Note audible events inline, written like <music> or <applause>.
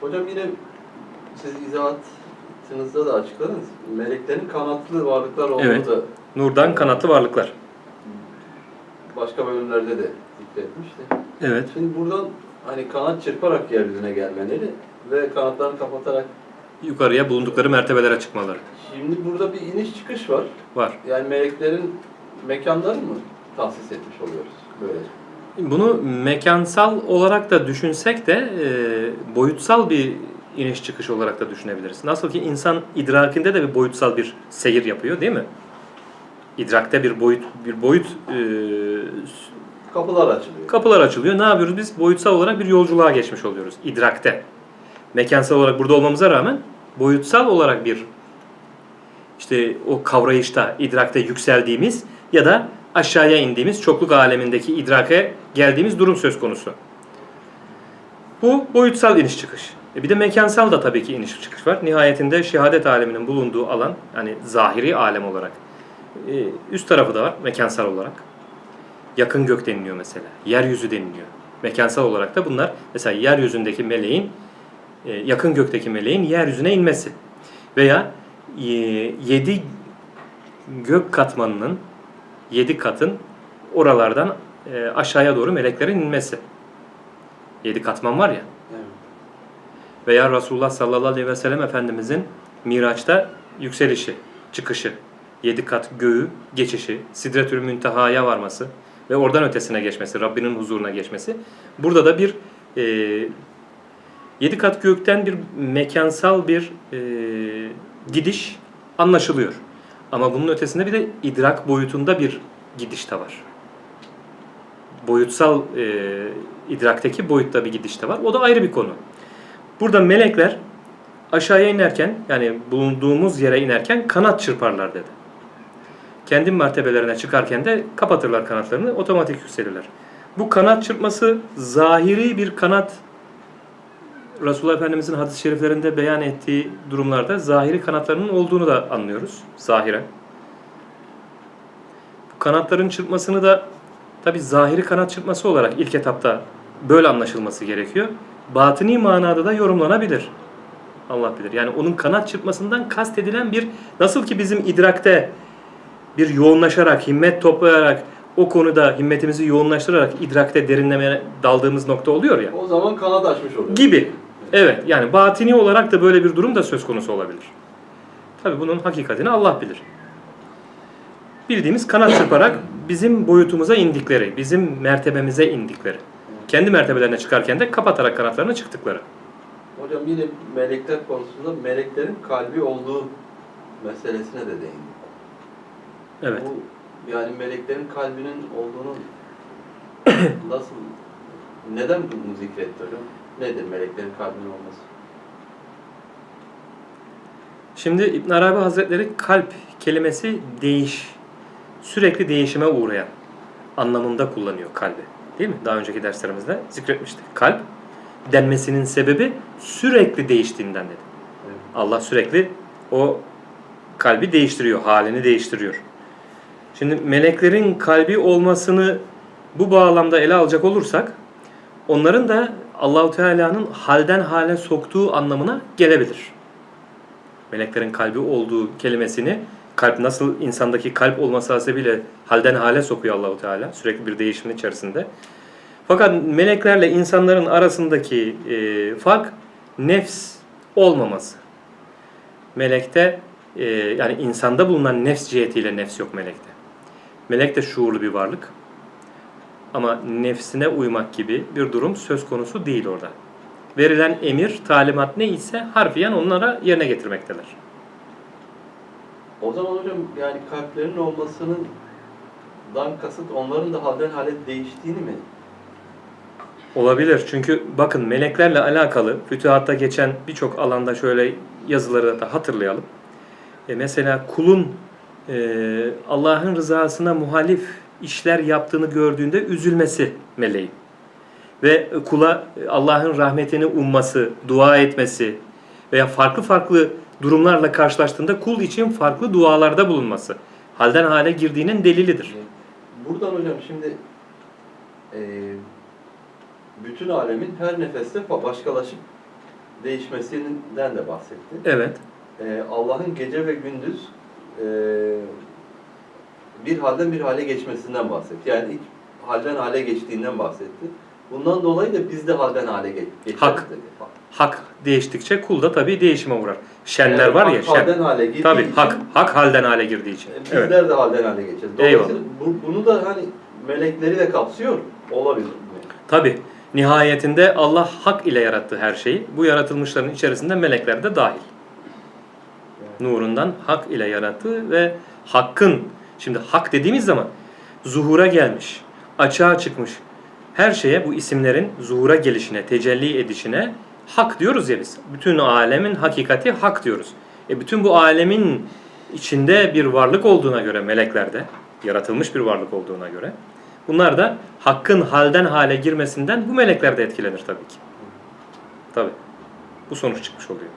Hocam yine siz izahatınızda da açıkladınız. Meleklerin kanatlı varlıklar olduğu Evet. da Nurdan kanatlı varlıklar. başka bölümlerde de zikretmişti. Evet. Şimdi buradan hani kanat çırparak yeryüzüne gelmeleri ve kanatlarını kapatarak Yukarıya bulundukları mertebelere çıkmaları şimdi burada bir iniş çıkış var. var. Yani meleklerin mekanlarını mı tahsis etmiş oluyoruz böylece? Bunu mekansal olarak da düşünsek de e, boyutsal bir iniş çıkış olarak da düşünebiliriz. Nasıl ki insan idrakinde de bir boyutsal bir seyir yapıyor değil mi? İdrakte bir boyut bir boyut e, Kapılar açılıyor. kapılar açılıyor. Ne yapıyoruz biz? Boyutsal olarak bir yolculuğa geçmiş oluyoruz idrakte. Mekansal olarak burada olmamıza rağmen boyutsal olarak bir işte o kavrayışta, idrakte yükseldiğimiz ya da aşağıya indiğimiz çokluk alemindeki idrake geldiğimiz durum söz konusu. Bu boyutsal iniş çıkış. E bir de mekansal da tabii ki iniş çıkış var. Nihayetinde şehadet aleminin bulunduğu alan, hani zahiri alem olarak. e, üst tarafı da var mekansal olarak. Yakın gök deniliyor mesela. Yeryüzü deniliyor. Mekansal olarak da bunlar mesela yeryüzündeki meleğin e, yakın gökteki meleğin yeryüzüne inmesi veya e, yedi gök katmanının yedi katın oralardan e, aşağıya doğru meleklerin inmesi. Yedi katman var ya. Evet. Veya Resulullah sallallahu aleyhi ve sellem Efendimizin Miraç'ta yükselişi, çıkışı, yedi kat göğü geçişi, Sidretül Münteha'ya varması ve oradan ötesine geçmesi, Rabbinin huzuruna geçmesi. Burada da bir e, yedi kat gökten bir mekansal bir e, gidiş anlaşılıyor. Ama bunun ötesinde bir de idrak boyutunda bir gidiş de var. Boyutsal e, idrakteki boyutta bir gidiş de var. O da ayrı bir konu. Burada melekler aşağıya inerken yani bulunduğumuz yere inerken kanat çırparlar dedi. Kendi mertebelerine çıkarken de kapatırlar kanatlarını otomatik yükselirler. Bu kanat çırpması zahiri bir kanat Resulullah Efendimizin hadis-i şeriflerinde beyan ettiği durumlarda zahiri kanatlarının olduğunu da anlıyoruz zahiren. Bu kanatların çırpmasını da tabi zahiri kanat çırpması olarak ilk etapta böyle anlaşılması gerekiyor. Batini manada da yorumlanabilir. Allah bilir. Yani onun kanat çırpmasından kastedilen bir nasıl ki bizim idrakte bir yoğunlaşarak, himmet toplayarak o konuda himmetimizi yoğunlaştırarak idrakte derinlemeye daldığımız nokta oluyor ya O zaman kanat açmış oluyor. gibi. Evet yani batini olarak da böyle bir durum da söz konusu olabilir. Tabi bunun hakikatini Allah bilir. Bildiğimiz kanat çırparak bizim boyutumuza indikleri, bizim mertebemize indikleri. Kendi mertebelerine çıkarken de kapatarak kanatlarına çıktıkları. Hocam yine melekler konusunda meleklerin kalbi olduğu meselesine de değindik. Evet. Bu yani meleklerin kalbinin olduğunu <coughs> nasıl, neden bunu zikretti hocam? Nedir meleklerin kalbinin olması? Şimdi İbn Arabi Hazretleri kalp kelimesi değiş, sürekli değişime uğrayan anlamında kullanıyor kalbi. Değil mi? Daha önceki derslerimizde zikretmiştik. Kalp denmesinin sebebi sürekli değiştiğinden dedi. Evet. Allah sürekli o kalbi değiştiriyor, halini değiştiriyor. Şimdi meleklerin kalbi olmasını bu bağlamda ele alacak olursak onların da Allahu Teala'nın halden hale soktuğu anlamına gelebilir. Meleklerin kalbi olduğu kelimesini kalp nasıl insandaki kalp olması hasebiyle halden hale sokuyor Allahu Teala sürekli bir değişimin içerisinde. Fakat meleklerle insanların arasındaki e, fark nefs olmaması. Melekte e, yani insanda bulunan nefs cihetiyle nefs yok melekte. Melek de şuurlu bir varlık. Ama nefsine uymak gibi bir durum söz konusu değil orada. Verilen emir, talimat ne ise harfiyen onlara yerine getirmekteler. O zaman hocam yani kalplerin olmasının dan kasıt onların da halden hale değiştiğini mi? Olabilir. Çünkü bakın meleklerle alakalı fütühatta geçen birçok alanda şöyle yazıları da hatırlayalım. E mesela kulun e, Allah'ın rızasına muhalif işler yaptığını gördüğünde üzülmesi meleğin. Ve kula Allah'ın rahmetini umması, dua etmesi veya farklı farklı durumlarla karşılaştığında kul için farklı dualarda bulunması. Halden hale girdiğinin delilidir. Buradan hocam şimdi e, bütün alemin her nefeste başkalaşıp değişmesinden de bahsetti. Evet. Ee, Allah'ın gece ve gündüz e, bir halden bir hale geçmesinden bahsetti. Yani ilk halden hale geçtiğinden bahsetti. Bundan dolayı da biz de halden hale ge- geçeriz Hak. dedi. Hak değiştikçe kul da tabii değişime uğrar. Şenler Yani var hak ya şen. halden hale girdiği Tabii için, hak hak halden hale girdiği için. e, Evet. bizler de halden hale geçeceğiz. Eyvallah. Dolayısıyla bu, bunu da hani melekleri de kapsıyor olabilir. Tabii. Nihayetinde Allah hak ile yarattı her şeyi. Bu yaratılmışların içerisinde melekler de dahil. Nurundan hak ile yarattı ve hakkın, şimdi hak dediğimiz zaman zuhura gelmiş, açığa çıkmış. Her şeye bu isimlerin zuhura gelişine, tecelli edişine hak diyoruz ya biz. Bütün alemin hakikati hak diyoruz. E bütün bu alemin içinde bir varlık olduğuna göre meleklerde, yaratılmış bir varlık olduğuna göre bunlar da hakkın halden hale girmesinden bu melekler de etkilenir tabii ki. Tabii. Bu sonuç çıkmış oluyor.